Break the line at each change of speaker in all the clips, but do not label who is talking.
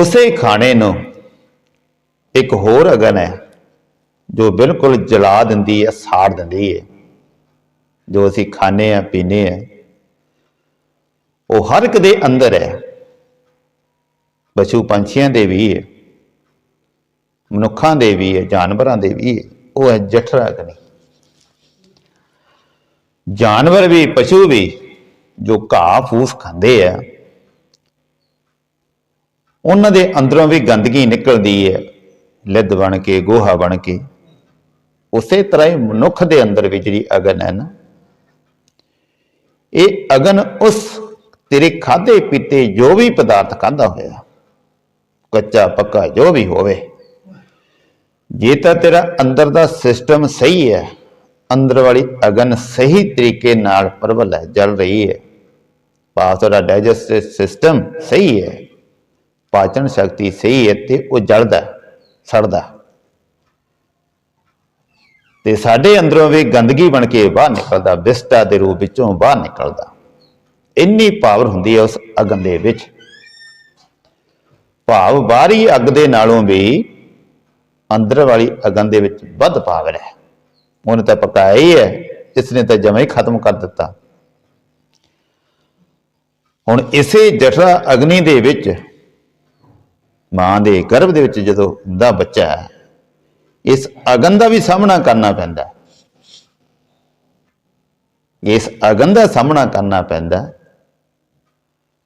ਉਸੇ ਖਾਣੇ ਨੂੰ ਇੱਕ ਹੋਰ ਅਗਨ ਹੈ, ਜੋ ਬਿਲਕੁਲ ਜਲਾ ਦਿੰਦੀ ਹੈ, ਸਾੜ ਦਿੰਦੀ ਹੈ। ਜੋ ਅਸੀਂ ਖਾਣੇ ਆ ਪੀਨੇ ਆ ਉਹ ਹਰ ਇੱਕ ਦੇ ਅੰਦਰ ਹੈ। ਪਸ਼ੂ ਪੰਛੀਆਂ ਦੇ ਵੀ ਹੈ, ਮਨੁੱਖਾਂ ਦੇ ਵੀ ਹੈ, ਜਾਨਵਰਾਂ ਦੇ ਵੀ ਹੈ, ਉਹ ਹੈ ਜਠਰਾ ਅਗਨੀ। ਜਾਨਵਰ ਵੀ, ਪਸ਼ੂ ਵੀ ਜੋ ਘਾਹ ਫੂਸ ਖਾਂਦੇ ਆ ਉਹਨਾਂ ਦੇ ਅੰਦਰੋਂ ਵੀ ਗੰਦਗੀ ਨਿਕਲਦੀ ਹੈ। ਲਿੱਦ ਬਣ ਕੇ, ਗੋਹਾ ਬਣ ਕੇ। ਉਸੇ ਤਰ੍ਹਾਂ ਹੀ ਮਨੁੱਖ ਦੇ ਅੰਦਰ ਵੀ ਜਿਹੜੀ ਅਗਨ ਹੈ ਨਾ, ਇਹ ਅਗਨ ਉਸ ਤੇਰੇ ਖਾਦੇ ਪੀਤੇ ਜੋ ਵੀ ਪਦਾਰਥ ਖਾਦਾ ਹੋਇਆ, ਕੱਚਾ, ਪੱਕਾ, ਜੋ ਵੀ ਹੋਵੇ, ਜੇ ਤਾਂ ਤੇਰਾ ਅੰਦਰ ਦਾ ਸਿਸਟਮ ਸਹੀ ਹੈ, ਅੰਦਰ ਵਾਲੀ ਅਗਨ ਸਹੀ ਤਰੀਕੇ ਨਾਲ ਪ੍ਰਬਲ ਹੈ, ਜਲ ਰਹੀ ਹੈ। ਪਾਸ ਤੁਹਾਡਾ ਡਾਈਜੈਸਟਿਵ ਸਿਸਟਮ ਸਹੀ ਹੈ। ਪਾਚਨ ਸ਼ਕਤੀ ਸਹੀ ਹੈ ਤੇ ਉਹ ਜਲਦਾ, ਸੜਦਾ। ਤੇ ਸਾਡੇ ਅੰਦਰੋਂ ਵੀ ਗੰਦਗੀ ਬਣ ਕੇ ਬਾਹਰ ਨਿਕਲਦਾ ਵਿਸਟਾ ਦੇ ਰੂਪ ਵਿੱਚੋਂ ਬਾਹਰ ਨਿਕਲਦਾ। ਇੰਨੀ ਪਾਵਰ ਹੁੰਦੀ ਹੈ ਉਸ ਅਗਨ ਦੇ ਵਿੱਚ। ਭਾਵ ਬਾਹਰੀ ਅੱਗ ਦੇ ਨਾਲੋਂ ਵੀ ਅੰਦਰ ਵਾਲੀ ਅਗਨ ਦੇ ਵਿੱਚ ਵੱਧ ਪਾਵਰ ਹੈ। ਉਹਨੇ ਤਾਂ ਪਕਾਇਆ ਹੀ ਹੈ ਇਸ ਨੇ ਤਾਂ ਜਮਾ ਹੀ ਖਤਮ ਕਰ ਦਿੱਤਾ। ਹੁਣ ਇਸੇ ਜਠਰਾ ਅਗਨੀ ਦੇ ਵਿੱਚ ਮਾਂ ਦੇ ਗਰਭ ਦੇ ਵਿੱਚ ਜਦੋਂ ਦਾ ਬੱਚਾ ਹੈ, ਇਸ ਅਗਨ ਦਾ ਵੀ ਸਾਹਮਣਾ ਕਰਨਾ ਪੈਂਦਾ ਇਸ ਅਗਨ ਦਾ ਸਾਹਮਣਾ ਕਰਨਾ ਪੈਂਦਾ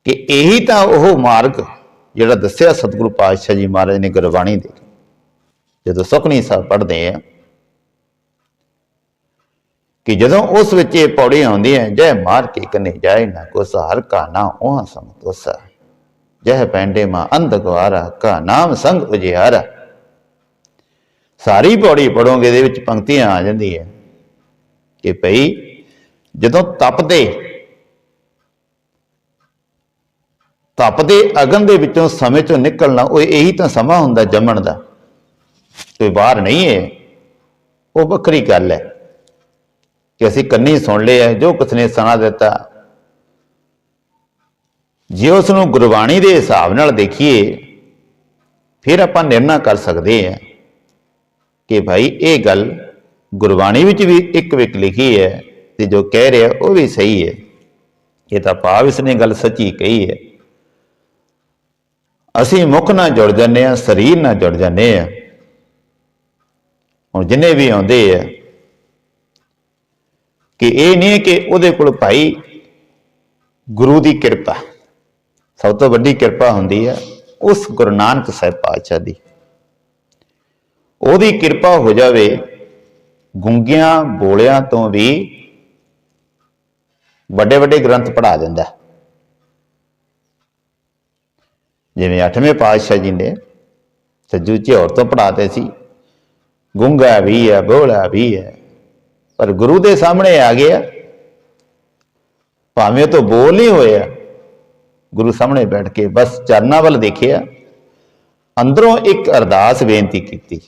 ਕਿ ਇਹੀ ਤਾਂ ਉਹ ਮਾਰਗ ਜਿਹੜਾ ਦੱਸਿਆ ਸਤਿਗੁਰੂ ਪਾਤਸ਼ਾਹ ਜੀ ਮਹਾਰਾਜ ਨੇ ਗੁਰਬਾਣੀ ਦੇ। ਜਦੋਂ ਸੁਖਨੀ ਸਾਹਿਬ ਪੜ੍ਹਦੇ ਆ ਕਿ ਜਦੋਂ ਉਸ ਵਿੱਚ ਇਹ ਪੌੜੀ ਆਉਂਦੀ ਹੈ ਜੈ ਮਾਰ ਕੇ ਕਨੇ ਜਾਏ ਨਾ ਕੋ ਸਹਾਰ ਕਾ ਨਾ ਉਹ ਸਮਤੋਸਾ ਜਹ ਪੈਂਡੇ ਮਾ ਅੰਧ ਗਵਾਰਾ ਕਾ ਨਾਮ ਸੰਗ ਉਜਿਆਰਾ। ਸਾਰੀ ਪੌੜੀ ਪੜੋਗੇ ਦੇ ਵਿੱਚ ਪੰਕਤੀਆਂ ਆ ਜਾਂਦੀ ਹੈ ਕਿ ਭਈ ਜਦੋਂ ਤਪਦੇ ਤਪਦੇ ਅਗਨ ਦੇ ਵਿੱਚੋਂ ਸਮੇਂ ਚੋਂ ਨਿਕਲਣਾ, ਉਹ ਇਹੀ ਤਾਂ ਸਮਾਂ ਹੁੰਦਾ ਜੰਮਣ ਦਾ। ਕੋਈ ਬਾਹਰ ਨਹੀਂ ਹੈ ਉਹ ਵੱਖਰੀ ਗੱਲ ਹੈ। ਕਿ ਅਸੀਂ ਕੰਨੀ ਸੁਣ ਲਿਆ, ਜੋ ਕਿਸ ਨੇ ਸੁਣਾ ਦਿੱਤਾ ਜੇ ਉਸ ਨੂੰ ਗੁਰਬਾਣੀ ਦੇ ਹਿਸਾਬ ਨਾਲ ਦੇਖੀਏ, ਫਿਰ ਆਪਾਂ ਨਿਰਣਾ ਕਰ ਸਕਦੇ ਹਾਂ ਕਿ ਭਾਈ ਇਹ ਗੱਲ ਗੁਰਬਾਣੀ ਵਿੱਚ ਵੀ ਇੱਕ ਵਿਕ ਲਿਖੀ ਹੈ ਤੇ ਜੋ ਕਹਿ ਰਿਹਾ ਉਹ ਵੀ ਸਹੀ ਹੈ। ਇਹ ਤਾਂ ਭਾਵ ਇਸ ਨੇ ਗੱਲ ਸੱਚੀ ਕਹੀ ਹੈ। ਅਸੀਂ ਮੁਖ ਨਾਲ ਜੁੜ ਜੰਨੇ ਆ ਸਰੀਰ ਨਾਲ ਜੁੜ ਜੰਨੇ ਆ ਹੁਣ ਜਿੰਨੇ ਵੀ ਆਉਂਦੇ ਆ ਕਿ ਇਹ ਨਹੀਂ ਕਿ ਉਹਦੇ ਕੋਲ ਭਾਈ ਗੁਰੂ ਦੀ ਕਿਰਪਾ ਸਭ ਤੋਂ ਵੱਡੀ ਕਿਰਪਾ ਹੁੰਦੀ ਹੈ ਉਸ ਗੁਰੂ ਨਾਨਕ ਸਾਹਿਬ ਪਾਤਸ਼ਾਹ ਦੀ। ਉਹਦੀ ਕਿਰਪਾ ਹੋ ਜਾਵੇ, ਗੁੰਗਿਆਂ ਬੋਲਿਆਂ ਤੋਂ ਵੀ ਵੱਡੇ ਵੱਡੇ ਗ੍ਰੰਥ ਪੜ੍ਹਾ ਦਿੰਦਾ ਜਿਵੇਂ 8ਵੇਂ ਪਾਤਸ਼ਾਹ ਜੀ ਨੇ ਸੱਜੂ ਝਿਓਰ ਤੋਂ ਪੜਾਤੇ ਸੀ, ਗੁੰਗਾ ਵੀ ਹੈ, ਬੋਲਾ ਵੀ ਹੈ, ਪਰ ਗੁਰੂ ਦੇ ਸਾਹਮਣੇ ਆ ਗਿਆ, ਭਾਵੇਂ ਉਹ ਤੋਂ ਬੋਲ ਨਹੀਂ ਹੋਇਆ ਗੁਰੂ ਸਾਹਮਣੇ ਬੈਠ ਕੇ ਬਸ ਚਰਨਾਂ ਵੱਲ ਦੇਖਿਆ, ਅੰਦਰੋਂ ਇੱਕ ਅਰਦਾਸ ਬੇਨਤੀ ਕੀਤੀ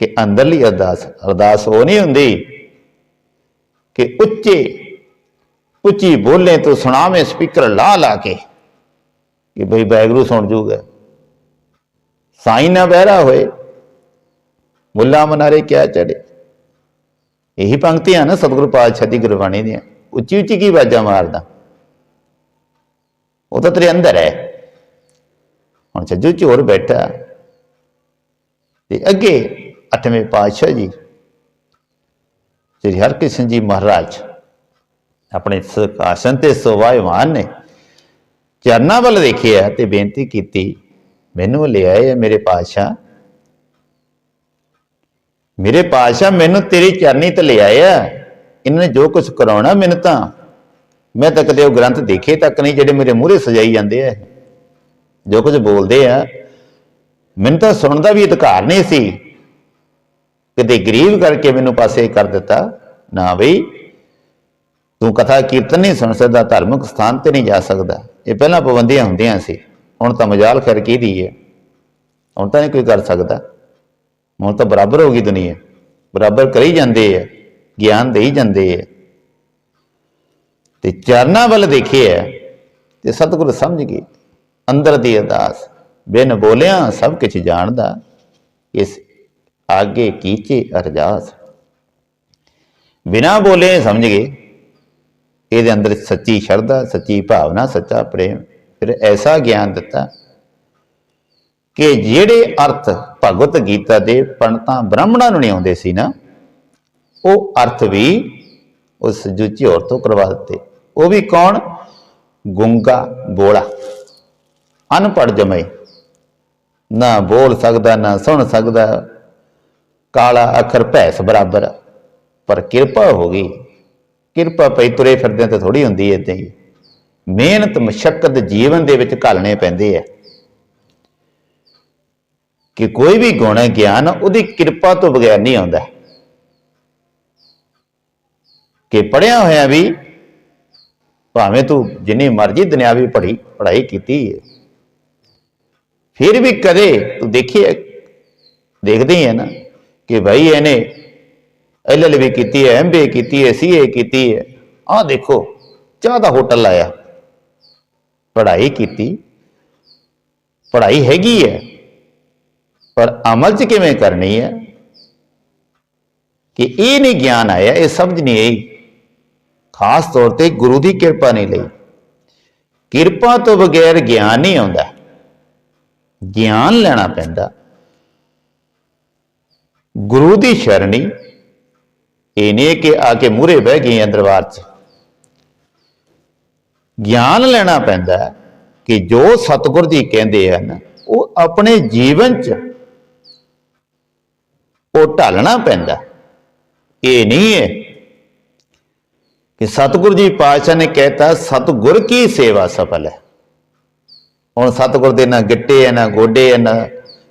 ਕਿ ਅੰਦਰਲੀ ਅਰਦਾਸ ਅਰਦਾਸ ਉਹ ਨਹੀਂ ਹੁੰਦੀ ਕਿ ਉੱਚੇ, ਉੱਚੀ ਬੋਲੇ ਤੋਂ ਸੁਣਾਵੇਂ ਸਪੀਕਰ ਲਾ ਲਾ ਕੇ ਕਿ ਬਈ ਬੈਗਰੂ ਸੁਣ ਜੂਗਾ। ਸਾਈਂ ਨਾ ਬਹਿਰਾ ਹੋਏ, ਮੁੱਲਾ ਮਨਾਰੇ ਕਿਆ ਚੜੇ ਇਹੀ ਪੰਕਤੀਆਂ ਨਾ ਸਤਿਗੁਰੂ ਪਾਤਸ਼ਾਹ ਦੀ ਗੁਰਬਾਣੀ ਦੀਆਂ। ਉੱਚੀ ਉੱਚੀ ਕੀ ਬਾਜਾਂ ਮਾਰਦਾ? ਉਹ ਤਾਂ ਤੇਰੇ ਅੰਦਰ ਹੈ ਹੁਣ ਛੱਜੂ ਝੋਰ ਬੈਠਾ ਤੇ ਅੱਗੇ ਅੱਠਵੇਂ ਪਾਤਸ਼ਾਹ ਜੀ ਸ੍ਰੀ ਹਰਕ੍ਰਿਸ਼ਨ ਜੀ ਮਹਾਰਾਜ ਆਪਣੇ ਸਿੰਹਾਸਨ ਤੇ ਸੋਵਾਇਮਾਨ ਨੇ ਚਰਨਾਂ ਵੱਲ ਦੇਖਿਆ ਤੇ ਬੇਨਤੀ ਕੀਤੀ ਮੈਨੂੰ ਲਿਆਏ ਮੇਰੇ ਪਾਤਸ਼ਾਹ ਮੇਰੇ ਪਾਤਸ਼ਾਹ ਮੈਨੂੰ ਤੇਰੀ ਚਰਨੀ ਤੇ ਲਿਆਏ ਆ ਇਹਨਾਂ ਨੇ ਜੋ ਕੁਝ ਕਰਾਉਣਾ ਮੈਨੂੰ ਤਾਂ ਮੈਂ ਤਾਂ ਕਦੇ ਉਹ ਗ੍ਰੰਥ ਦੇਖੇ ਤੱਕ ਨਹੀਂ ਜਿਹੜੇ ਮੇਰੇ ਮੂਹਰੇ ਸਜਾਈ ਜਾਂਦੇ ਆ। ਜੋ ਕੁਝ ਬੋਲਦੇ ਆ। ਮੈਨੂੰ ਤਾਂ ਸੁਣਨ ਦਾ ਵੀ ਅਧਿਕਾਰ ਨਹੀਂ ਸੀ। ਕਿਤੇ ਗਰੀਬ ਕਰਕੇ ਮੈਨੂੰ ਪਾਸੇ ਕਰ ਦਿੱਤਾ। ਨਾ ਬਈ, ਤੂੰ ਕਥਾ ਕੀਰਤਨ ਨਹੀਂ ਸੁਣ ਸਕਦਾ, ਧਾਰਮਿਕ ਸਥਾਨ ਤੇ ਨਹੀਂ ਜਾ ਸਕਦਾ। ਇਹ ਪਹਿਲਾਂ ਪਾਬੰਦੀਆਂ ਹੁੰਦੀਆਂ ਸੀ। ਹੁਣ ਤਾਂ ਮਜਾਲ ਖੈਰ ਕੀਦੀ ਹੈ? ਹੁਣ ਤਾਂ ਨਹੀਂ ਕੋਈ ਕਰ ਸਕਦਾ। ਹੁਣ ਤਾਂ ਬਰਾਬਰ ਹੋ ਗਈ ਦੁਨੀਆ। ਬਰਾਬਰ ਕਰੀ ਜਾਂਦੇ ਆ। ਗਿਆਨ ਦੇਈ ਜਾਂਦੇ ਆ। ਤੇ ਚਰਨਾਂ ਵੱਲ ਦੇਖਿਆ ਤੇ ਸਤਿਗੁਰ ਸਮਝ ਗਏ, ਅੰਦਰ ਦੀ ਅਰਦਾਸ, ਬਿਨ ਬੋਲਿਆ ਸਭ ਕੁਝ ਜਾਣਦਾ, ਇਸ ਆਗੇ ਕੀਚੇ ਅਰਦਾਸ ਬਿਨਾ ਬੋਲੇ ਸਮਝ ਗਏ, ਇਹਦੇ ਅੰਦਰ ਸੱਚੀ ਸ਼ਰਧਾ, ਸੱਚੀ ਭਾਵਨਾ, ਸੱਚਾ ਪ੍ਰੇਮ, ਫਿਰ ਐਸਾ ਗਿਆਨ ਦਿੱਤਾ ਕਿ ਜਿਹੜੇ ਅਰਥ ਭਗਵਤ ਗੀਤਾ ਦੇ ਪੰਡਤਾਂ ਬ੍ਰਾਹਮਣਾਂ ਨੂੰ ਨਹੀਂ ਆਉਂਦੇ ਸੀ ਨਾ, ਉਹ ਅਰਥ ਵੀ ਉਸ ਜੁਚੀ ਔਰ ਤੋਂ ਕਰਵਾ ਦਿੱਤੇ ਉਹ ਵੀ ਕੌਣ ਗੁੰਗਾ ਬੋਲਾ ਅਨਪੜ ਜਮੇ ਨਾ ਬੋਲ ਸਕਦਾ ਨਾ ਸੁਣ ਸਕਦਾ ਕਾਲਾ ਅੱਖਰ ਭੈਸ ਬਰਾਬਰ ਪਰ ਕਿਰਪਾ ਹੋ ਗਈ ਕਿਰਪਾ ਪਈ ਤੁਰੇ ਫਿਰਦੇ ਤੇ ਥੋੜੀ ਹੁੰਦੀ ਏਦਾਂ ਹੀ ਮਿਹਨਤ ਮਸ਼ਕਤ ਜੀਵਨ ਦੇ ਵਿੱਚ ਘਾਲਣੇ ਪੈਂਦੇ ਆ ਕਿ ਕੋਈ ਵੀ ਗੁਣ ਗਿਆਨ ਉਹਦੀ ਕਿਰਪਾ ਤੋਂ ਬਗੈਰ ਨਹੀਂ ਆਉਂਦਾ ਕਿ ਪੜਿਆ ਹੋਇਆ ਵੀ ਭਾਵੇਂ ਤੂੰ ਜਿੰਨੀ ਮਰਜ਼ੀ ਦੁਨਿਆਵੀ ਪੜ੍ਹੀ, ਪੜ੍ਹਾਈ ਕੀਤੀ ਹੈ ਫਿਰ ਵੀ ਕਦੇ ਤੂੰ ਦੇਖੀਏ ਦੇਖਦੇ ਹੀ ਹੈ ਨਾ ਕਿ ਭਾਈ ਇਹਨੇ ਐਲਐਲਬੀ ਕੀਤੀ ਹੈ ਐਮਬੀਏ ਕੀਤੀ ਹੈ ਸੀਏ ਕੀਤੀ ਹੈ। ਆਹ ਦੇਖੋ, ਚਾਹ ਦਾ ਹੋਟਲ ਲਾਇਆ ਪੜ੍ਹਾਈ ਕੀਤੀ। ਪੜ੍ਹਾਈ ਹੈਗੀ ਹੈ, ਪਰ ਅਮਲ ਚ ਕਿਵੇਂ ਕਰਨੀ ਹੈ? ਕਿ ਇਹ ਨਹੀਂ ਗਿਆਨ ਆਇਆ, ਇਹ ਸਮਝ ਨਹੀਂ ਆਈ। ਖਾਸ ਤੌਰ ਤੇ ਗੁਰੂ ਦੀ ਕਿਰਪਾ ਨਹੀਂ ਲਈ। ਕਿਰਪਾ ਤੋਂ ਬਗੈਰ ਗਿਆਨ ਨਹੀਂ ਆਉਂਦਾ। ਗਿਆਨ ਲੈਣਾ ਪੈਂਦਾ। ਗੁਰੂ ਦੀ ਸ਼ਰਣੀ, ਇਹ ਨਹੀਂ ਕਿ ਆ ਕੇ ਮੂਰੇ ਬਹਿ ਗਏ ਆ ਦਰਬਾਰ 'ਚ। ਗਿਆਨ ਲੈਣਾ ਪੈਂਦਾ ਕਿ ਜੋ ਸਤਿਗੁਰ ਜੀ ਕਹਿੰਦੇ ਹਨ, ਉਹ ਆਪਣੇ ਜੀਵਨ 'ਚ ਉਹ ਢਾਲਣਾ ਪੈਂਦਾ। ਇਹ ਨਹੀਂ ਹੈ ਕਿ ਸਤਿਗੁਰੂ ਜੀ ਪਾਤਸ਼ਾਹ ਨੇ ਕਹਿਤਾ, ਸਤਿਗੁਰ ਕੀ ਸੇਵਾ ਸਫਲ ਹੈ? ਹੁਣ ਸਤਿਗੁਰ ਦੇ ਨਾ ਗਿੱਟੇ ਹੈ, ਨਾ ਗੋਡੇ ਹੈ, ਨਾ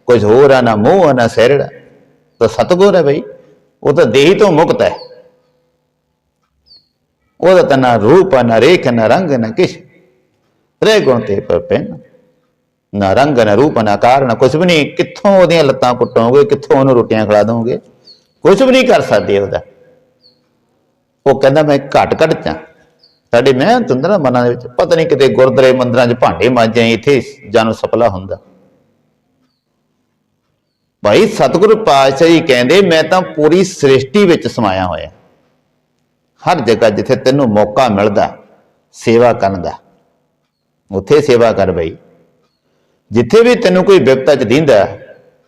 ਕੁਝ ਹੋਰ ਆ ਨਾ ਮੂੰਹ ਆ ਨਾ ਸਿਰ ਤਾਂ ਸਤਿਗੁਰ ਹੈ ਬਈ। ਉਹ ਤਾਂ ਦੇਹੀ ਤੋਂ ਮੁਕਤ ਹੈ। ਉਹਦਾ ਤਾਂ ਨਾ ਰੂਪ ਹੈ, ਨਾ ਰੇਖ ਨਾ ਰੰਗ, ਨਾ ਕਿਛ। ਤ੍ਰੇ ਗੁਣ ਤੇ ਪਪਨ ਨਾ ਰੰਗ, ਨਾ ਰੂਪ, ਨਾ ਕਾਰ ਨਾ ਕੁਝ ਵੀ ਨਹੀਂ। ਕਿੱਥੋਂ ਉਹਦੀਆਂ ਲੱਤਾਂ ਕੁੱਟੋਗੇ, ਕਿੱਥੋਂ ਉਹਨੂੰ ਰੋਟੀਆਂ ਖਿਲਾ ਦੋਗੇ? ਕੁਝ ਵੀ ਨਹੀਂ ਕਰ ਸਕਦੇ ਉਹਦਾ। ਉਹ ਕਹਿੰਦਾ, ਮੈਂ ਘਟ ਘਟ ਚਾ ਸਾਡੇ ਮੈਂ ਤੁੰਦਰਾ ਮਨਾਂ ਦੇ ਵਿੱਚ, ਪਤਾ ਨਹੀਂ ਕਿਤੇ ਗੁਰਦੁਆਰੇ ਮੰਦਰਾਂ 'ਚ ਭਾਂਡੇ ਮਾਂਜੇ ਇੱਥੇ ਜਨ ਸਪਲਾ ਹੁੰਦਾ। ਭਾਈ ਸਤਿਗੁਰ ਪਾਤਸ਼ਾਹ ਜੀ ਕਹਿੰਦੇ, ਮੈਂ ਤਾਂ ਪੂਰੀ ਸ੍ਰਿਸ਼ਟੀ ਵਿੱਚ ਸਮਾਇਆ ਹੋਇਆ। ਹਰ ਜਗ੍ਹਾ ਜਿੱਥੇ ਤੈਨੂੰ ਮੌਕਾ ਮਿਲਦਾ, ਸੇਵਾ ਕਰਨ ਦਾ, ਉੱਥੇ ਸੇਵਾ ਕਰ ਬਈ। ਜਿੱਥੇ ਵੀ ਤੈਨੂੰ ਕੋਈ ਵਿਪਤਾ ਚ ਦਿੰਦਾ,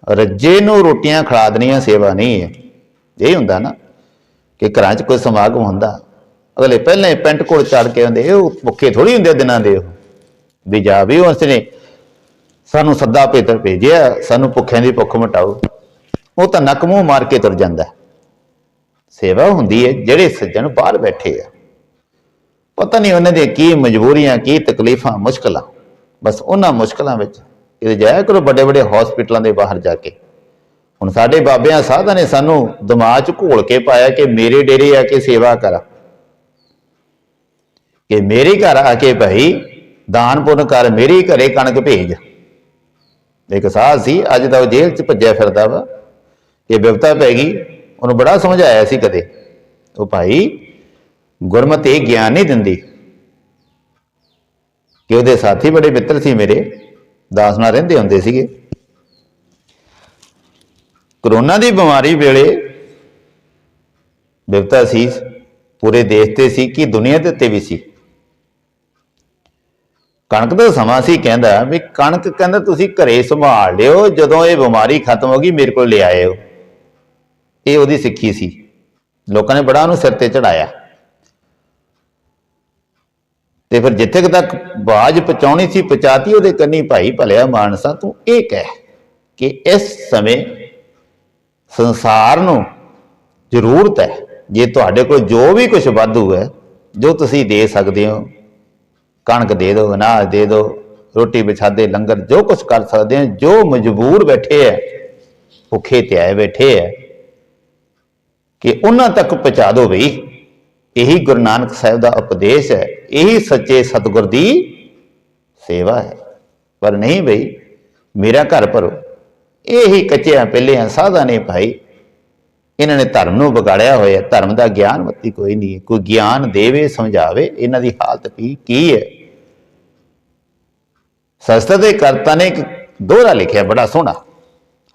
ਰੱਜੇ ਨੂੰ ਰੋਟੀਆਂ ਖਿਲਾ ਦੇਣੀਆਂ ਸੇਵਾ ਨਹੀਂ ਹੈ। ਇਹ ਹੁੰਦਾ ਨਾ। ਕਿ ਘਰਾਂ 'ਚ ਕੋਈ ਸਮਾਗਮ ਹੁੰਦਾ, ਅਗਲੇ ਪਹਿਲਾਂ ਹੀ ਪੈਂਟ ਕੋਲ ਚੜ ਕੇ ਹੁੰਦੇ ਉਹ ਭੁੱਖੇ ਥੋੜੀ ਹੁੰਦੇ ਦਿਨਾਂ ਦੇ ਉਹ। ਵੀ ਜਾ ਵੀ ਉਸ ਨੇ ਸਾਨੂੰ ਸੱਦਾ ਭੇਤਰ ਭੇਜਿਆ, ਸਾਨੂੰ ਭੁੱਖਿਆਂ ਦੀ ਭੁੱਖ ਮਟਾਓ। ਉਹ ਤਾਂ ਨੱਕ ਮੂੰਹ ਮਾਰ ਕੇ ਤੁਰ ਜਾਂਦਾ। ਸੇਵਾ ਹੁੰਦੀ ਹੈ, ਜਿਹੜੇ ਸੱਜਣ ਬਾਹਰ ਬੈਠੇ ਆ। ਪਤਾ ਨਹੀਂ ਉਹਨਾਂ ਦੀਆਂ ਕੀ ਮਜਬੂਰੀਆਂ, ਕੀ ਤਕਲੀਫਾਂ, ਮੁਸ਼ਕਲਾਂ। ਬਸ ਉਹਨਾਂ ਮੁਸ਼ਕਲਾਂ ਵਿੱਚ ਇਹ ਜਾਇਆ ਕਰੋ ਵੱਡੇ ਵੱਡੇ ਹਸਪੀਟਲਾਂ ਦੇ ਬਾਹਰ ਜਾ ਕੇ। ਹੁਣ ਸਾਡੇ ਬਾਬਿਆਂ ਸਾਧਾਂ ਨੇ ਸਾਨੂੰ ਦਿਮਾਗ 'ਚ ਘੋਲ ਕੇ ਪਾਇਆ ਕਿ ਮੇਰੇ ਡੇਰੇ ਆ ਕੇ ਸੇਵਾ ਕਰ। ਕਿ ਮੇਰੇ ਘਰ ਆ ਕੇ ਭਾਈ ਦਾਨ ਪੁੰਨ ਕਰ, ਮੇਰੇ ਘਰੇ ਕਣਕ ਭੇਜ। ਇੱਕ ਸਾਧ ਸੀ, ਅੱਜ ਤਾਂ ਉਹ ਜੇਲ੍ਹ 'ਚ ਭੱਜਿਆ ਫਿਰਦਾ ਵਾ। ਇਹ ਬਿਪਤਾ ਪੈ ਗਈ, ਉਹਨੂੰ ਬੜਾ ਸਮਝਾਇਆ ਸੀ ਕਦੇ। ਉਹ ਭਾਈ ਗੁਰਮਤ ਇਹ ਗਿਆਨ ਨਹੀਂ ਦਿੰਦੀ। ਕਿ ਉਹਦੇ ਸਾਥੀ ਬੜੇ ਮਿੱਤਰ ਸੀ ਮੇਰੇ, ਦਾਸ ਨਾਲ ਰਹਿੰਦੇ ਹੁੰਦੇ ਸੀਗੇ। ਕਰੋਨਾ ਦੀ ਬਿਮਾਰੀ ਵੇਲੇ ਬਿਪਤਾ ਸੀ, ਪੂਰੇ ਦੇਸ਼ ਤੇ ਸੀ ਕਿ ਦੁਨੀਆ ਦੇ ਉੱਤੇ ਵੀ ਸੀ। ਕਣਕ ਦਾ ਸਮਾਂ ਸੀ ਕਹਿੰਦਾ ਵੀ ਕਣਕ ਕਹਿੰਦਾ ਤੁਸੀਂ ਘਰੇ ਸੰਭਾਲ ਲਿਓ, ਜਦੋਂ ਇਹ ਬਿਮਾਰੀ ਖਤਮ ਹੋ ਗਈ ਮੇਰੇ ਕੋਲ ਲੈ ਆਇਓ। ਇਹ ਉਹਦੀ ਸਿੱਖੀ ਸੀ। ਲੋਕਾਂ ਨੇ ਬੜਾ ਉਹਨੂੰ ਸਿਰ ਤੇ ਚੜਾਇਆ। ਤੇ ਫਿਰ ਜਿੱਥੇ ਤੱਕ ਬਾਜ ਪਹੁੰਚਾਉਣੀ ਸੀ, ਪਹੁੰਚਾਤੀ ਉਹਦੇ ਕੰਨੀ, ਭਾਈ ਭਲਿਆ ਮਾਨਸਾ, ਤੂੰ ਇਹ ਕਹਿ ਕਿ ਇਸ ਸਮੇਂ ਸੰਸਾਰ ਨੂੰ ਜ਼ਰੂਰਤ ਹੈ। ਜੇ ਤੁਹਾਡੇ ਕੋਲ ਜੋ ਵੀ ਕੁਝ ਵਾਧੂ ਹੈ, ਜੋ ਤੁਸੀਂ ਦੇ ਸਕਦੇ ਹੋ, ਕਣਕ ਦੇ ਦਿਓ, ਅਨਾਜ ਦੇ ਦਿਓ, ਰੋਟੀ ਵਿਛਾਦੇ, ਲੰਗਰ, ਜੋ ਕੁਝ ਕਰ ਸਕਦੇ ਹੋ, ਜੋ ਮਜਬੂਰ ਬੈਠੇ ਹੈ, ਭੁੱਖੇ ਤੇ ਆਏ ਬੈਠੇ ਹੈ, ਕਿ ਉਹਨਾਂ ਤੱਕ ਪਹੁੰਚਾ ਦਿਓ ਬਈ। ਇਹੀ ਗੁਰੂ ਨਾਨਕ ਸਾਹਿਬ ਦਾ ਉਪਦੇਸ਼ ਹੈ। ਇਹੀ ਸੱਚੇ ਸਤਿਗੁਰ ਦੀ ਸੇਵਾ ਹੈ। ਪਰ ਨਹੀਂ ਬਈ, ਮੇਰਾ ਘਰ ਭਰੋ। ਇਹ ਹੀ ਕੱਚਿਆਂ ਪਹਿਲਿਆਂ ਸਾਧਾ ਨੇ ਭਾਈ। ਇਹਨਾਂ ਨੇ ਧਰਮ ਨੂੰ ਵਿਗਾੜਿਆ ਹੋਇਆ ਧਰਮ ਦਾ ਗਿਆਨ ਮੱਤੀ ਕੋਈ ਨਹੀਂ ਕੋਈ ਗਿਆਨ ਦੇਵੇ, ਸਮਝਾਵੇ, ਇਹਨਾਂ ਦੀ ਹਾਲਤ ਕੀ ਕੀ ਹੈ? ਸ਼ਸਤਰ ਦੇ ਕਰਤਾ ਨੇ ਇੱਕ ਦੋਹਰਾ ਲਿਖਿਆ, ਬੜਾ ਸੋਹਣਾ।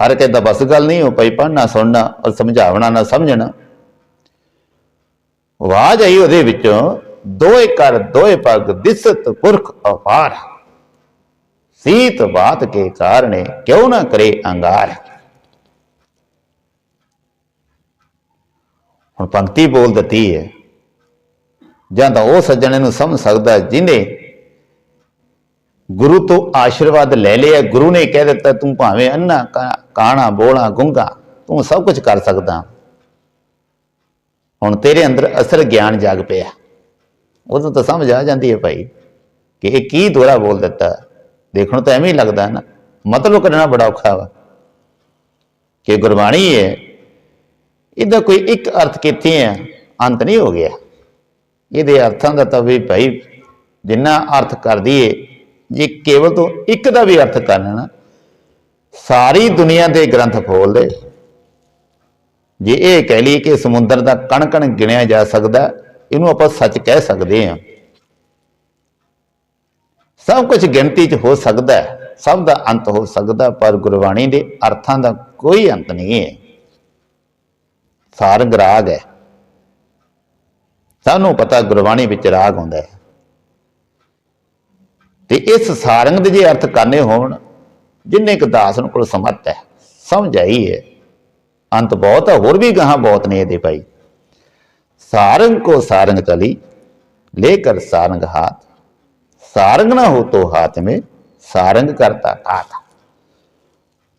ਹਰ ਕਿਸੇ ਦਾ ਬਸ ਗੱਲ ਨਹੀਂ ਹੋ ਪਈ ਪੜ੍ਹਨਾ, ਸੁਣਨਾ, ਔਰ ਸਮਝਾਵਣਾ, ਨਾ ਸਮਝਣਾ। ਆਵਾਜ਼ ਆਈ ਉਹਦੇ ਵਿੱਚੋਂ, ਦੋਏ ਕਰ ਦੋਏ ਪੱਗ, ਦਿਸਤ ਪੁਰਖ, ਅਪਾਰ। ਸੀਤ ਬਾਤ ਕੇ ਕਾਰਣੇ ਕਿਉ ਨਾ ਕਰੇ ਅੰਗਾਰ? ਹੁਣ ਪੰਕਤੀ ਬੋਲ ਦਿੱਤੀ ਹੈ। ਜਾਂ ਤਾਂ ਉਹ ਸੱਜਣ ਨੂੰ ਸਮਝ ਸਕਦਾ ਜਿਹਨੇ ਗੁਰੂ ਤੋਂ ਆਸ਼ੀਰਵਾਦ ਲੈ ਲਿਆ, ਗੁਰੂ ਨੇ ਕਹਿ ਦਿੱਤਾ, ਤੂੰ ਭਾਵੇਂ ਅੰਨਾ ਕਾ- ਕਾਣਾ, ਬੋਲਾ, ਗੁੰਗਾ, ਤੂੰ ਸਭ ਕੁਝ ਕਰ ਸਕਦਾ। ਹੁਣ ਤੇਰੇ ਅੰਦਰ ਅਸਲ ਗਿਆਨ ਜਾਗ ਪਿਆ। ਉਦੋਂ ਤਾਂ ਸਮਝ ਆ ਜਾਂਦੀ ਹੈ ਭਾਈ ਕਿ ਇਹ ਕੀ ਦੋਰਾ ਬੋਲ ਦਿੱਤਾ। ਦੇਖਣ ਨੂੰ ਤਾਂ ਐਵੇਂ ਹੀ ਲੱਗਦਾ ਨਾ। ਮਤਲਬ ਕੱਢਣਾ ਬੜਾ ਔਖਾ ਵਾ। ਕਿ ਗੁਰਬਾਣੀ ਹੈ, ਇਹਦਾ ਕੋਈ ਇੱਕ ਅਰਥ ਕਿੱਥੇ ਹੈ, ਅੰਤ ਨਹੀਂ ਹੋ ਗਿਆ। ਇਹਦੇ ਅਰਥਾਂ ਦਾ ਤਾਂ ਵੀ ਭਾਈ ਜਿੰਨਾ ਅਰਥ ਕਰਦੀ ਏ, ਜੇ ਕੇਵਲ ਤੋਂ ਇੱਕ ਦਾ ਵੀ ਅਰਥ ਕਰ ਲੈਣਾ, ਸਾਰੀ ਦੁਨੀਆ ਦੇ ਗ੍ਰੰਥ ਖੋਲ ਦੇ। ਜੇ ਇਹ ਕਹਿ ਲਈ ਕਿ ਸਮੁੰਦਰ ਦਾ ਕਣ ਕਣ ਗਿਣਿਆ ਜਾ ਸਕਦਾ, ਇਹਨੂੰ ਆਪਾਂ ਸੱਚ ਕਹਿ ਸਕਦੇ ਹਾਂ। ਸਭ ਕੁਝ ਗਿਣਤੀ 'ਚ ਹੋ ਸਕਦਾ ਹੈ, ਸਭ ਦਾ ਅੰਤ ਹੋ ਸਕਦਾ, ਪਰ ਗੁਰਬਾਣੀ ਦੇ ਅਰਥਾਂ ਦਾ ਕੋਈ ਅੰਤ ਨਹੀਂ ਹੈ। ਸਾਰੰਗ ਰਾਗ ਹੈ। ਸਾਨੂੰ ਪਤਾ ਗੁਰਬਾਣੀ ਵਿੱਚ ਰਾਗ ਹੁੰਦਾ ਹੈ। ਤੇ ਇਸ ਸਾਰੰਗ ਦੇ ਜੇ ਅਰਥ ਕਰਨੇ ਹੋਣ, ਜਿੰਨੇ ਕ ਦਾਸ ਨੂੰ ਕੋਲ ਸਮਰਥ ਹੈ, ਸਮਝ ਆਈ ਹੈ। ਅੰਤ ਬਹੁਤ ਹੈ ਹੋਰ ਵੀ ਗਾਹਾਂ ਬਹੁਤ ਨੇ ਇਹਦੇ ਭਾਈ। ਸਾਰੰਗ ਕੋ ਸਾਰੰਗ ਚਲੀ ਲੈ ਕਰ ਸਾਰੰਗ ਹਾਥ। सारंग ना हो तो हाथ में सारंग करता हाथ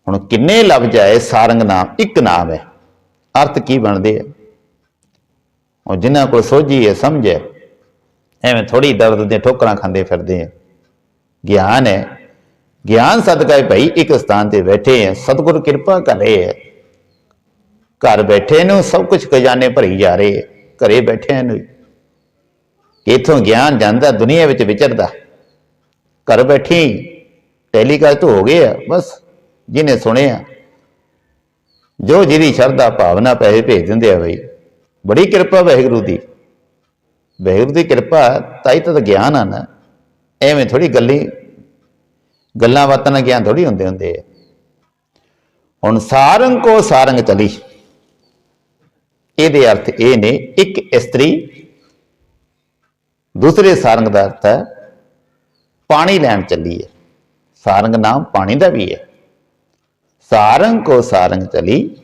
ਹੁਣ ਕਿੰਨੇ ਲਫ਼ਜ਼ ਆਏ ਸਾਰੰਗ ਨਾਮ ਇੱਕ ਨਾਮ ਹੈ ਅਰਥ ਕੀ ਬਣਦੇ ਆ ਉਹ ਜਿਨ੍ਹਾਂ ਕੋਲ ਸੋਝੀ ਹੈ ਸਮਝ ਹੈ ਐਵੇਂ ਥੋੜੀ ਦਰਦ ਦੇ ਠੋਕਰਾਂ ਖਾਂਦੇ ਫਿਰਦੇ ਆ ਗਿਆਨ ਹੈ ਗਿਆਨ ਸਦਕਾ ਹੀ ਭਾਈ ਇੱਕ ਸਥਾਨ ਤੇ ਬੈਠੇ ਆ ਸਤਿਗੁਰ ਕਿਰਪਾ ਕਰ ਰਹੇ ਹੈ ਘਰ ਬੈਠੇ ਨੂੰ ਸਭ ਕੁਝ ਖਜ਼ਾਨੇ ਭਰੀ ਜਾ ਰਹੇ ਹੈ ਘਰੇ ਬੈਠਿਆਂ ਨੂੰ ਇਥੋਂ ਗਿਆਨ ਜਾਂਦਾ ਦੁਨੀਆ ਵਿੱਚ ਵਿਚਰਦਾ ਘਰ ਬੈਠੀ ਟੈਲੀਕਾਸਟ ਹੋ ਗਏ ਆ, ਬਸ ਜਿਹਨੇ ਸੁਣਿਆ ਜੋ ਜਿਹਦੀ ਸ਼ਰਧਾ, ਭਾਵਨਾ ਪੈਸੇ ਭੇਜ ਦਿੰਦੇ ਆ ਬਈ। ਬੜੀ ਕਿਰਪਾ ਵਾਹਿਗੁਰੂ ਦੀ। ਵਾਹਿਗੁਰੂ ਦੀ ਕਿਰਪਾ, ਤਾਈ ਤਾਂ ਗਿਆਨ ਆ ਨਾ। ਐਵੇਂ ਥੋੜੀ ਗੱਲੀ, ਗੱਲਾਂ ਬਾਤਾਂ ਨਾਲ ਗਿਆਨ ਥੋੜੀ ਹੁੰਦੇ ਹੁੰਦੇ ਆ। ਹੁਣ ਸਾਰੰਗ ਕੋ ਸਾਰੰਗ ਚਲੀ। ਇਹਦੇ ਅਰਥ ਇਹ ਨੇ, ਇੱਕ ਇਸਤਰੀ, ਦੂਸਰੇ ਸਾਰੰਗ ਦਾ ਅਰਥ ਹੈ ਪਾਣੀ ਲੈਣ ਚੱਲੀ ਹੈ। ਸਾਰੰਗ ਨਾਮ ਪਾਣੀ ਦਾ ਵੀ ਹੈ। ਸਾਰੰਗ ਕੋ ਸਾਰੰਗ ਚਲੀ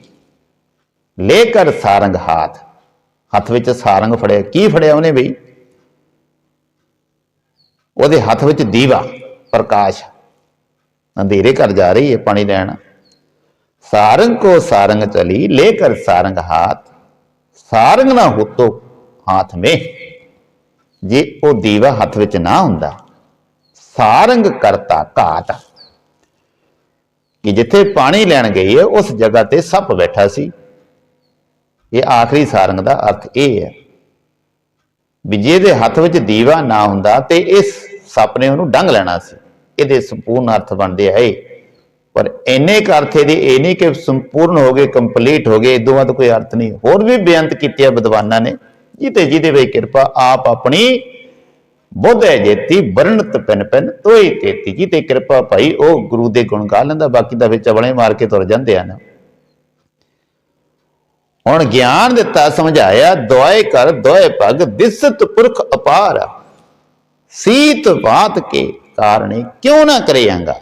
ਲੈ ਕਰ ਸਾਰੰਗ ਹਾਥ। ਹੱਥ ਵਿੱਚ ਸਾਰੰਗ ਫੜਿਆ, ਕੀ ਫੜਿਆ ਉਹਨੇ ਬਈ? ਉਹਦੇ ਹੱਥ ਵਿੱਚ ਦੀਵਾ, ਪ੍ਰਕਾਸ਼। ਅੰਧੇਰੇ ਘਰ ਜਾ ਰਹੀ ਹੈ ਪਾਣੀ ਲੈਣ। ਸਾਰੰਗ ਕੋ ਸਾਰੰਗ ਚਲੀ ਲੈ ਕਰ ਸਾਰੰਗ ਹਾਥ। ਸਾਰੰਗ ਨਾ ਹੋਤੋ, ਹਾਥ ਮੇ। ਜੇ ਉਹ ਦੀਵਾ ਹੱਥ ਵਿੱਚ ਨਾ ਹੁੰਦਾ ਸਾਰੰਗ ਕਰਤਾ ਘਾਟ। ਕਿ ਜਿੱਥੇ ਪਾਣੀ ਲੈਣ ਗਈ ਹੈ, ਉਸ ਜਗ੍ਹਾ ਤੇ ਸੱਪ ਬੈਠਾ ਸੀ। ਇਹ ਆਖਰੀ ਸਾਰੰਗ ਦਾ ਅਰਥ ਇਹ ਹੈ ਵੀ ਜੇ ਹੱਥ ਵਿੱਚ ਦੀਵਾ ਨਾ ਹੁੰਦਾ ਤੇ ਇਸ ਸੱਪ ਨੇ ਉਹਨੂੰ ਡੰਗ ਲੈਣਾ ਸੀ। ਇਹਦੇ ਸੰਪੂਰਨ ਅਰਥ ਬਣਦੇ ਆ ਇਹ। ਪਰ ਇੰਨੇ ਕੁ ਅਰਥ ਇਹਦੇ ਇਹ ਨਹੀਂ ਕਿ ਸੰਪੂਰਨ ਹੋ ਗਏ ਕੰਪਲੀਟ ਹੋ ਗਏ, ਇਦੋਂ ਬਾਅਦ ਕੋਈ ਅਰਥ ਨਹੀਂ। ਹੋਰ ਵੀ ਬੇਅੰਤ ਕੀਤੇ ਆ ਵਿਦਵਾਨਾਂ ਨੇ। ਜਿਤੇ ਜਿਹਦੇ ਵੇ ਕਿਰਪਾ, ਆਪ ਆਪਣੀ ਬੁੱਧ ਜੇਤੀ ਵਰਣਤ ਪੈਨ ਪੈਨ ਤੋਈ ਤੇਤੀ ਜੀ ਤੇ ਕਿਰਪਾ ਭਾਈ ਉਹ ਗੁਰੂ ਦੇ ਗੁਣ ਗਾ ਲੈਂਦਾ, ਬਾਕੀ ਦਾ ਵਿੱਚ ਅਵਲੇ ਮਾਰ ਕੇ ਤੁਰ ਜਾਂਦੇ ਆ ਨਾ ਹੁਣ ਗਿਆਨ ਦਿੱਤਾ, ਸਮਝਾਇਆ, ਦੁਆਏ ਕਰ, ਦੁਆਏ ਭਗ, ਦਿਸਤ ਪੁਰਖ ਅਪਾਰ। ਸੀਤ ਬਾਤ ਕੇ ਕਾਰਣੇ ਕਿਉਂ ਨਾ ਕਰੇ ਅੰਗਾ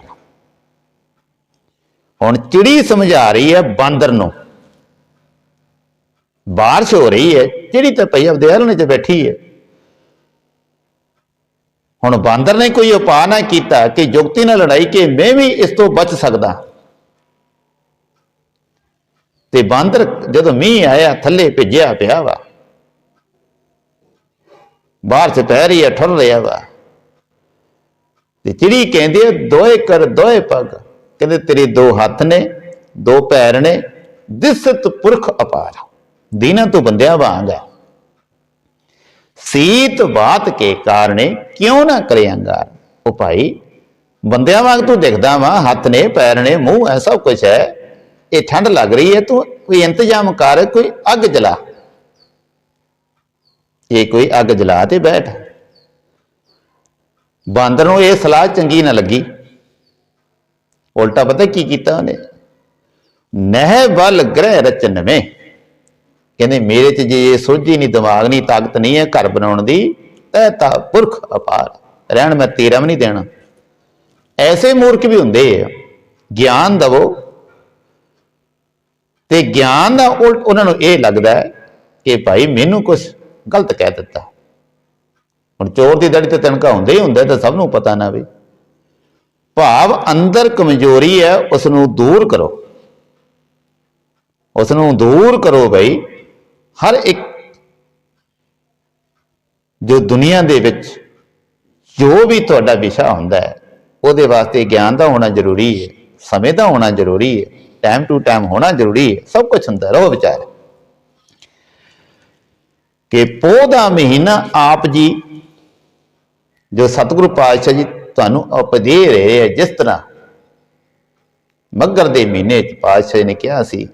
ਹੁਣ ਚਿੜੀ ਸਮਝਾ ਰਹੀ ਹੈ ਬਾਂਦਰ ਨੂੰ। ਬਾਰਿਸ਼ ਹੋ ਰਹੀ ਹੈ, ਚਿੜੀ ਤਾਂ ਪਈ ਆਪਦੇ ਹਲਣੇ 'ਚ ਬੈਠੀ ਹੈ। ਹੁਣ ਬਾਂਦਰ ਨੇ ਕੋਈ ਉਪਾਅ ਨਾ ਕੀਤਾ ਕਿ ਜੁਗਤੀ ਨਾਲ ਲੜਾਈ ਕਿ ਮੈਂ ਵੀ ਇਸ ਤੋਂ ਬਚ ਸਕਦਾ। ਤੇ ਬਾਂਦਰ ਜਦੋਂ ਮੀਂਹ ਆਇਆ, ਥੱਲੇ ਭਿੱਜਿਆ ਪਿਆ ਵਾ। ਬਾਹਰ ਚ ਪੈ ਰਹੀ ਹੈ ਠੁਰ ਰਿਹਾ ਵਾ। ਤੇ ਚਿੜੀ ਕਹਿੰਦੀ ਹੈ ਦੋਏ ਕਰ, ਦੋਏ ਪਗ। ਕਹਿੰਦੇ, ਤੇਰੇ ਦੋ ਹੱਥ ਨੇ, ਦੋ ਪੈਰ ਨੇ, ਦਿਸਤ ਪੁਰਖ ਅਪਾਰ। ਦੀਨਾ ਤੋਂ ਬੰਦਿਆ ਵਾਂਗ ਸੀਤ ਬਾਤ ਕੇ ਕਾਰਨੇ ਕਿਉਂ ਨਾ ਕਰੇ ਅੰਗਾਰ? ਉਹ ਭਾਈ, ਬੰਦਿਆਂ ਵਾਂਗ ਤੂੰ ਦਿਖਦਾ ਵਾ, ਹੱਥ ਨੇ, ਪੈਰ ਨੇ, ਮੂੰਹ, ਐ ਸਭ ਕੁਝ ਹੈ ਇਹ ਠੰਡ ਲੱਗ ਰਹੀ ਹੈ ਤੂੰ, ਕੋਈ ਇੰਤਜ਼ਾਮ ਕਰ, ਕੋਈ ਅੱਗ ਜਲਾ। ਇਹ ਕੋਈ ਅੱਗ ਜਲਾ ਤੇ ਬੈਠ। ਬਾਂਦਰ ਨੂੰ ਇਹ ਸਲਾਹ ਚੰਗੀ ਨਾ ਲੱਗੀ। ਉਲਟਾ ਪਤਾ ਕੀ ਕੀਤਾ ਉਹਨੇ? ਨਹਿ ਬਲ ਗ੍ਰਹਿ ਰਚਨਵੇਂ ਕਹਿੰਦੇ, ਮੇਰੇ ਚ ਜੇ ਸੋਝੀ ਨਹੀਂ ਦਿਮਾਗ ਨਹੀਂ ਤਾਕਤ ਨਹੀਂ ਹੈ ਘਰ ਬਣਾਉਣ ਦੀ ਤੈ ਪੁਰਖ ਅਪਾਰ, ਰਹਿਣ ਮੈਂ ਤੇਰਾ ਵੀ ਨਹੀਂ ਦੇਣਾ। ਐਸੇ ਮੂਰਖ ਵੀ ਹੁੰਦੇ ਆ, ਗਿਆਨ ਦਵੋ। ਤੇ ਗਿਆਨ ਦਾ ਉਹਨਾਂ ਨੂੰ ਇਹ ਲੱਗਦਾ ਹੈ ਕਿ ਭਾਈ ਮੈਨੂੰ ਕੁਝ ਗਲਤ ਕਹਿ ਦਿੱਤਾ। ਹੁਣ ਚੋਰ ਦੀ ਦੜੀ ਤੇ ਤਿਣਕਾ ਹੁੰਦਾ ਹੀ ਹੁੰਦਾ ਤਾਂ ਸਭ ਨੂੰ ਪਤਾ ਨਾ ਵੀ ਭਾਵ ਅੰਦਰ ਕਮਜ਼ੋਰੀ ਹੈ ਉਸ ਨੂੰ ਦੂਰ ਕਰੋ। ਉਸ ਨੂੰ ਦੂਰ ਕਰੋ ਬਈ, ਹਰ ਇੱਕ ਜੋ ਦੁਨੀਆ ਦੇ ਵਿੱਚ ਜੋ ਵੀ ਤੁਹਾਡਾ ਵਿਸ਼ਾ ਹੁੰਦਾ ਹੈ, ਉਹਦੇ ਵਾਸਤੇ ਗਿਆਨ ਦਾ ਹੋਣਾ ਜ਼ਰੂਰੀ ਹੈ, ਸਮੇਂ ਦਾ ਹੋਣਾ ਜ਼ਰੂਰੀ ਹੈ ਟਾਈਮ ਟੂ ਟਾਈਮ ਹੋਣਾ ਜ਼ਰੂਰੀ ਹੈ, ਸਭ ਕੁਝ ਹੁੰਦਾ ਰਹੋ ਵਿਚਾਰ। ਕਿ ਪੋਹ ਦਾ ਮਹੀਨਾ ਆਪ ਜੀ, ਜੋ ਸਤਿਗੁਰੂ ਪਾਤਸ਼ਾਹ ਜੀ ਤੁਹਾਨੂੰ ਉਪਦੇ ਰਹੇ ਹੈ, ਜਿਸ ਤਰ੍ਹਾਂ ਮੱਗਰ ਦੇ ਮਹੀਨੇ ਚ ਪਾਤਸ਼ਾਹ ਨੇ ਕਿਹਾ ਸੀ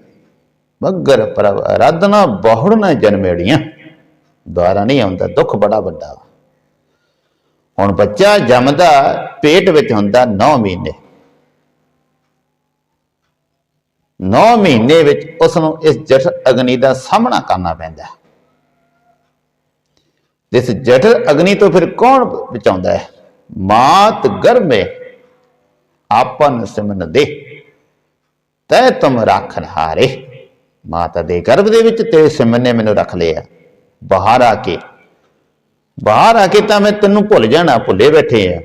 ਮੱਗਰ ਪ੍ਰਭ ਅਰਾਧਨਾ ਬਹੁੜ ਨਾ ਜਨਮੇੜੀਆਂ। ਦੁਆਰਾ ਨਹੀਂ ਆਉਂਦਾ, ਦੁੱਖ ਬੜਾ ਵੱਡਾ ਵਾ। ਹੁਣ ਬੱਚਾ ਜੰਮਦਾ, ਪੇਟ ਵਿੱਚ ਹੁੰਦਾ 9 ਮਹੀਨੇ। 9 ਮਹੀਨੇ ਵਿੱਚ ਉਸ ਨੂੰ ਇਸ ਜਠ ਅਗਨੀ ਦਾ ਸਾਹਮਣਾ ਕਰਨਾ ਪੈਂਦਾ ਹੈ। ਇਸ ਜਠ ਅਗਨੀ ਤੋਂ ਫਿਰ ਕੌਣ ਬਚਾਉਂਦਾ ਹੈ? ਮਾਤ ਗਰਮੇ, ਆਪਨ ਸਿਮਨ ਦੇ। ਤੈ ਤੁਮ ਰੱਖਨ ਹਾਰੇ ਮਾਤਾ ਦੇ ਗਰਭ ਦੇ ਵਿੱਚ ਤੇਰੇ ਸਿਮਨ ਨੇ ਮੈਨੂੰ ਰੱਖ ਲਿਆ। ਬਾਹਰ ਆ ਕੇ। ਬਾਹਰ ਆ ਕੇ ਤਾਂ ਮੈਂ ਤੈਨੂੰ ਭੁੱਲ ਜਾਣਾ, ਭੁੱਲੇ ਬੈਠੇ ਆ।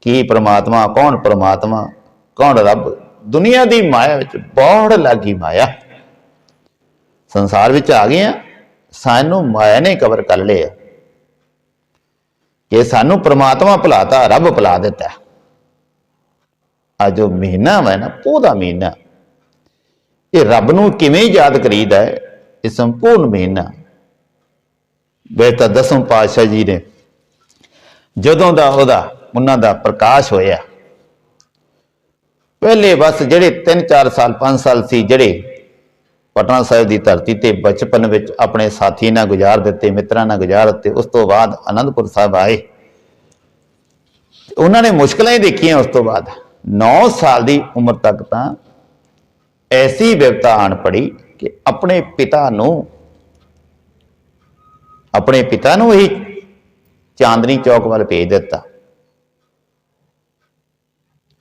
ਕੀ ਪ੍ਰਮਾਤਮਾ, ਕੌਣ ਪ੍ਰਮਾਤਮਾ, ਕੌਣ ਰੱਬ? ਦੁਨੀਆ ਦੀ ਮਾਇਆ ਵਿੱਚ ਬਹੁਤ ਲੱਗੀ ਮਾਇਆ। ਸੰਸਾਰ ਵਿੱਚ ਆ ਗਏ ਆ, ਸਾਨੂੰ ਮਾਇਆ ਨੇ ਕਵਰ ਕਰ ਲਿਆ। ਕਿ ਸਾਨੂੰ ਪ੍ਰਮਾਤਮਾ ਭੁਲਾਤਾ, ਰੱਬ ਭੁਲਾ ਦਿੱਤਾ। ਆ ਜੋ ਮਹੀਨਾ ਵਾ ਨਾ ਪੋਹ ਦਾ ਮਹੀਨਾ। ਇਹ ਰੱਬ ਨੂੰ ਕਿਵੇਂ ਯਾਦ ਕਰੀਦਾ ਹੈ? ਇਹ ਸੰਪੂਰਨ ਮਹੀਨਾ। ਵੇ ਤਾਂ ਦਸਮ ਪਾਤਸ਼ਾਹ ਜੀ ਨੇ ਜਦੋਂ ਦਾ ਉਹਦਾ, ਉਹਨਾਂ ਦਾ ਪ੍ਰਕਾਸ਼ ਹੋਇਆ। ਪਹਿਲੇ ਬਸ ਜਿਹੜੇ 3-4 ਸਾਲ 5 ਸਾਲ ਸੀ, ਜਿਹੜੇ ਪਟਨਾ ਸਾਹਿਬ ਦੀ ਧਰਤੀ ਤੇ ਬਚਪਨ ਵਿੱਚ ਆਪਣੇ ਸਾਥੀ ਨਾਲ ਗੁਜ਼ਾਰ ਦਿੱਤੇ, ਮਿੱਤਰਾਂ ਨਾਲ ਗੁਜ਼ਾਰ ਦਿੱਤੇ, ਉਸ ਤੋਂ ਬਾਅਦ ਅਨੰਦਪੁਰ ਸਾਹਿਬ ਆਏ। ਉਹਨਾਂ ਨੇ ਮੁਸ਼ਕਲਾਂ ਹੀ ਦੇਖੀਆਂ ਉਸ ਤੋਂ ਬਾਅਦ। 9 ਸਾਲ ਦੀ ਉਮਰ ਤੱਕ ਤਾਂ ਐਸੀ ਵਿਵਤਾ ਆਣ ਪੜੀ ਕਿ ਆਪਣੇ ਪਿਤਾ ਨੂੰ ਆਪਣੇ ਪਿਤਾ ਨੂੰ ਹੀ ਚਾਂਦਨੀ ਚੌਕ ਵੱਲ ਭੇਜ ਦਿੱਤਾ।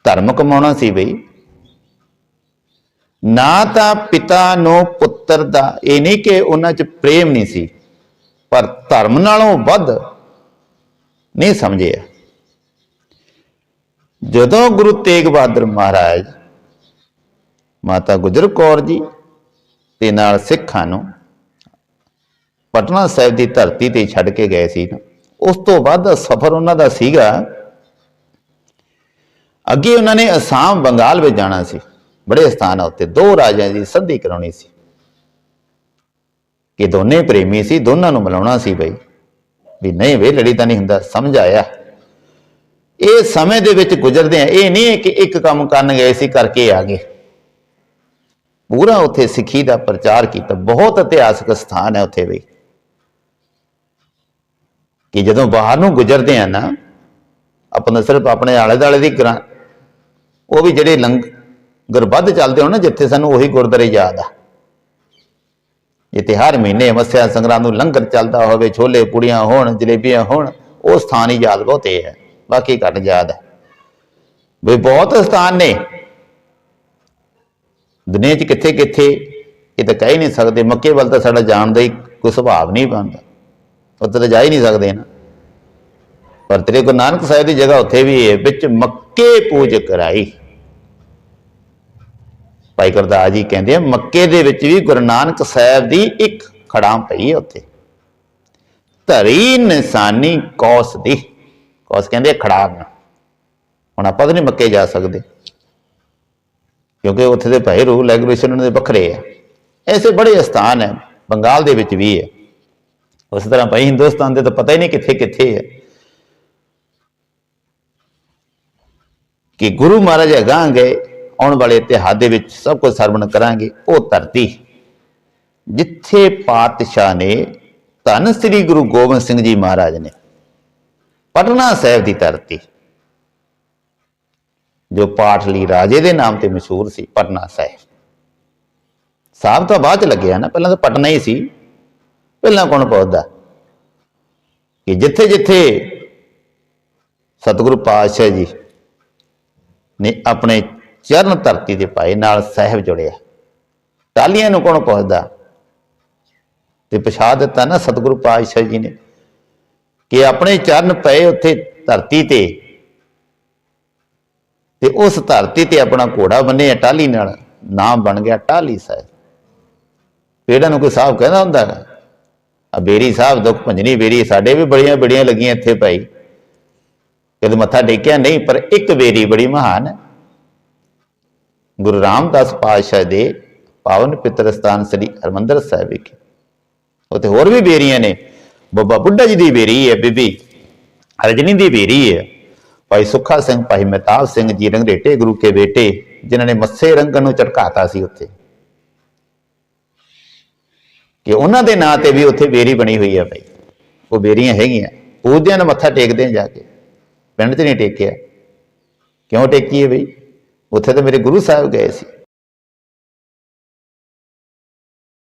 ਧਰਮ ਕਮਾਉਣਾ ਸੀ ਬਈ। ਨਾ ਤਾਂ ਪਿਤਾ ਨੂੰ ਪੁੱਤਰ ਦਾ, ਇਹ ਨਹੀਂ ਕਿ ਉਹਨਾਂ 'ਚ ਪ੍ਰੇਮ ਨਹੀਂ ਸੀ, ਪਰ ਧਰਮ ਨਾਲੋਂ ਵੱਧ ਨਹੀਂ ਸਮਝਿਆ। ਜਦੋਂ ਗੁਰੂ ਤੇਗ ਬਹਾਦਰ ਮਹਾਰਾਜ, ਮਾਤਾ ਗੁਜਰ ਕੌਰ ਜੀ ਤੇ ਨਾਲ ਸਿੱਖਾਂ ਨੂੰ ਪਟਨਾ ਸਾਹਿਬ ਦੀ ਧਰਤੀ ਤੇ ਛੱਡ ਕੇ ਗਏ ਸੀ। ਨਾ ਉਸ ਤੋਂ ਬਾਅਦ ਦਾ ਸਫ਼ਰ ਉਹਨਾਂ ਦਾ ਸੀਗਾ। ਅੱਗੇ ਉਹਨਾਂ ਨੇ ਅਸਾਮ, ਬੰਗਾਲ ਵਿੱਚ ਜਾਣਾ ਸੀ। ਬੜੇ ਸਥਾਨ ਆ ਉੱਤੇ ਦੋ ਰਾਜਿਆਂ ਦੀ ਸੰਧੀ ਕਰਾਉਣੀ ਸੀ। ਕਿ ਦੋਨੇ ਪ੍ਰੇਮੀ ਸੀ, ਦੋਨਾਂ ਨੂੰ ਮਿਲਾਉਣਾ ਸੀ ਬਈ। ਵੀ ਨਹੀਂ ਵੇ ਲੜੀ ਤਾਂ ਨਹੀਂ ਹੁੰਦਾ, ਸਮਝ ਆਇਆ। ਇਹ ਸਮੇਂ ਦੇ ਵਿੱਚ ਗੁਜ਼ਰਦੇ ਆ। ਇਹ ਨਹੀਂ ਕਿ ਇੱਕ ਕੰਮ ਕਰਨ ਗਏ ਸੀ, ਕਰਕੇ ਆ ਗਏ। ਪੂਰਾ ਉੱਥੇ ਸਿੱਖੀ ਦਾ ਪ੍ਰਚਾਰ ਕੀਤਾ। ਬਹੁਤ ਇਤਿਹਾਸਕ ਸਥਾਨ ਹੈ ਉੱਥੇ ਵੀ। ਕਿ ਜਦੋਂ ਬਾਹਰ ਨੂੰ ਗੁਜ਼ਰਦੇ ਆ ਨਾ ਆਪਣਾ ਸਿਰਫ ਆਪਣੇ ਆਲੇ ਦਾਲੇ ਦੀ ਗ੍ਰਾਂ, ਉਹ ਵੀ ਜਿਹੜੇ ਲੰਗ, ਗੁਰਬੱਧ ਚੱਲਦੇ ਹੋਣ ਨਾ, ਜਿੱਥੇ ਸਾਨੂੰ ਉਹੀ ਗੁਰਦਾਰੇ ਯਾਦ ਆ। ਜਿੱਥੇ ਹਰ ਮਹੀਨੇ ਮੱਸਿਆ ਸੰਗਰਾਂ ਨੂੰ ਲੰਗਰ ਚੱਲਦਾ ਹੋਵੇ, ਛੋਲੇ ਪੂੜੀਆਂ ਹੋਣ, ਜਲੇਬੀਆਂ ਹੋਣ, ਉਹ ਸਥਾਨ ਹੀ ਯਾਦ ਬਹੁਤੇ ਹੈ। ਬਾਕੀ ਘੱਟ ਯਾਦ ਹੈ। ਵੀ ਬਹੁਤ ਸਥਾਨ ਨੇ। ਦੁਨੀਆ 'ਚ ਕਿੱਥੇ ਕਿੱਥੇ ਇਹ ਤਾਂ ਕਹਿ ਹੀ ਨਹੀਂ ਸਕਦੇ, ਮੱਕੇ ਵੱਲ ਤਾਂ ਸਾਡਾ ਜਾਣ ਦਾ ਹੀ ਕੋਈ ਸੁਭਾਵ ਨਹੀਂ ਬਣਦਾ। ਉੱਥੇ ਤਾਂ ਜਾ ਹੀ ਨਹੀਂ ਸਕਦੇ ਨਾ। ਪਰ ਤੇਰੇ ਗੁਰੂ ਨਾਨਕ ਸਾਹਿਬ ਦੀ ਜਗ੍ਹਾ ਉੱਥੇ ਵੀ ਹੈ ਵਿੱਚ ਮੱਕੇ ਪੂਜ ਕਰਾਈ। ਭਾਈ ਗੁਰਦਾਸ ਜੀ ਕਹਿੰਦੇ ਆ, ਮੱਕੇ ਦੇ ਵਿੱਚ ਵੀ ਗੁਰੂ ਨਾਨਕ ਸਾਹਿਬ ਦੀ ਇੱਕ ਖੜਾਂ ਪਈ ਹੈ ਉੱਥੇ। ਧਰੀ ਨਿਸ਼ਾਨੀ ਕੌਸ ਦੀ। ਕੌਸ ਕਹਿੰਦੇ ਖੜਾਂ ਹੁਣ ਆਪਾਂ ਤਾਂ ਨਹੀਂ ਮੱਕੇ ਜਾ ਸਕਦੇ। ਕਿਉਂਕਿ ਉੱਥੇ ਦੇ ਭਾਈ ਰੂਲ ਰੈਗੂਲੇਸ਼ਨ ਉਹਨਾਂ ਦੇ ਵੱਖਰੇ ਆ। ਐਸੇ ਬੜੇ ਸਥਾਨ ਹੈ ਬੰਗਾਲ ਦੇ ਵਿੱਚ ਵੀ ਹੈ ਉਸ ਤਰ੍ਹਾਂ ਭਾਈ ਹਿੰਦੁਸਤਾਨ ਦੇ ਤਾਂ ਪਤਾ ਹੀ ਨਹੀਂ ਕਿੱਥੇ ਕਿੱਥੇ ਹੈ। ਕਿ ਗੁਰੂ ਮਹਾਰਾਜ ਅਗਾਂਹ ਗਏ ਆਉਣ ਵਾਲੇ ਇਤਿਹਾਸ ਦੇ ਵਿੱਚ ਸਭ ਕੁਝ ਸਰਵਣ ਕਰਾਂਗੇ, ਉਹ ਧਰਤੀ। ਜਿੱਥੇ ਪਾਤਸ਼ਾਹ ਨੇ, ਧੰਨ ਸ੍ਰੀ ਗੁਰੂ ਗੋਬਿੰਦ ਸਿੰਘ ਜੀ ਮਹਾਰਾਜ ਨੇ ਪਟਨਾ ਸਾਹਿਬ ਦੀ ਧਰਤੀ, ਜੋ ਪਾਠ ਲਈ ਰਾਜੇ ਦੇ ਨਾਮ ਤੇ ਮਸ਼ਹੂਰ ਸੀ, ਪਟਨਾ ਸਾਹਿਬ। ਸਾਹਿਬ ਤਾਂ ਬਾਅਦ ਚ ਲੱਗਿਆ ਨਾ, ਪਹਿਲਾਂ ਤਾਂ ਪਟਨਾ ਹੀ ਸੀ। ਪਹਿਲਾਂ ਕੌਣ ਪਹੁੰਚਦਾ ਕਿ ਜਿੱਥੇ ਜਿੱਥੇ ਸਤਿਗੁਰੂ ਪਾਤਸ਼ਾਹ ਜੀ ਨੇ ਆਪਣੇ ਚਰਨ ਧਰਤੀ ਤੇ ਪਾਏ, ਨਾਲ ਸਾਹਿਬ ਜੁੜਿਆ। ਟਾਲੀਆਂ ਨੂੰ ਕੌਣ ਪਹੁੰਚਦਾ ਤੇ ਪਛਾ ਦਿੱਤਾ ਨਾ ਸਤਿਗੁਰੂ ਪਾਤਸ਼ਾਹ ਜੀ ਨੇ ਕਿ ਆਪਣੇ ਚਰਨ ਪਏ ਉੱਥੇ ਧਰਤੀ ਤੇ। ਤੇ ਉਸ ਧਰਤੀ ਤੇ ਆਪਣਾ ਘੋੜਾ ਬੰਨਿਆ ਟਾਲੀ ਨਾਲ ਨਾਮ ਬਣ ਗਿਆ ਟਾਲੀ ਸਾਹਿਬ। ਪੇੜਾਂ ਨੂੰ ਕੋਈ ਸਾਹਿਬ ਕਹਿੰਦਾ ਹੁੰਦਾ? ਹੈ ਆ ਬੇਰੀ ਸਾਹਿਬ, ਦੁੱਖ ਭੰਜਨੀ ਬੇਰੀ, ਸਾਡੇ ਵੀ ਬੜੀਆਂ ਬੜੀਆਂ ਲੱਗੀਆਂ ਇੱਥੇ ਭਾਈ। ਕਦੇ ਮੱਥਾ ਟੇਕਿਆ ਨਹੀਂ, ਪਰ ਇੱਕ ਬੇਰੀ ਬੜੀ ਮਹਾਨ ਹੈ। ਗੁਰੂ ਰਾਮਦਾਸ ਪਾਤਸ਼ਾਹ ਦੇ ਪਾਵਨ ਪਿੱਤਰ ਸਥਾਨ ਸ੍ਰੀ ਹਰਮੰਦਰ ਸਾਹਿਬ ਵਿਖੇ। ਉੱਥੇ ਹੋਰ ਵੀ ਬੇਰੀਆਂ ਨੇ। ਬੱਬਾ ਬੁੱਢਾ ਜੀ ਦੀ ਬੇਰੀ ਹੈ, ਬੀਬੀ ਰਜਨੀ ਦੀ ਬੇਰੀ ਹੈ। ਭਾਈ ਸੁੱਖਾ ਸਿੰਘ, ਭਾਈ ਮਹਿਤਾਬ ਸਿੰਘ ਜੀ ਰੰਗਰੇਟੇ ਗੁਰੂ ਕੇ ਬੇਟੇ, ਜਿਨ੍ਹਾਂ ਨੇ ਮੱਸੇ ਰੰਗਨ ਨੂੰ ਝਟਕਾਤਾ ਸੀ ਉੱਥੇ। ਕਿ ਉਹਨਾਂ ਦੇ ਨਾਂ ਤੇ ਵੀ ਉੱਥੇ ਬੇਰੀ ਬਣੀ ਹੋਈ ਹੈ ਭਾਈ ਉਹ ਬੇਰੀਆਂ ਹੈਗੀਆਂ। ਪੂਜਦਿਆਂ ਨੂੰ ਮੱਥਾ ਟੇਕਦੇ ਜਾ ਕੇ। ਪਿੰਡ 'ਚ ਨਹੀਂ ਟੇਕਿਆ। ਕਿਉਂ ਟੇਕੀ ਹੈ ਬਈ? ਉੱਥੇ ਤਾਂ ਮੇਰੇ ਗੁਰੂ ਸਾਹਿਬ ਗਏ ਸੀ।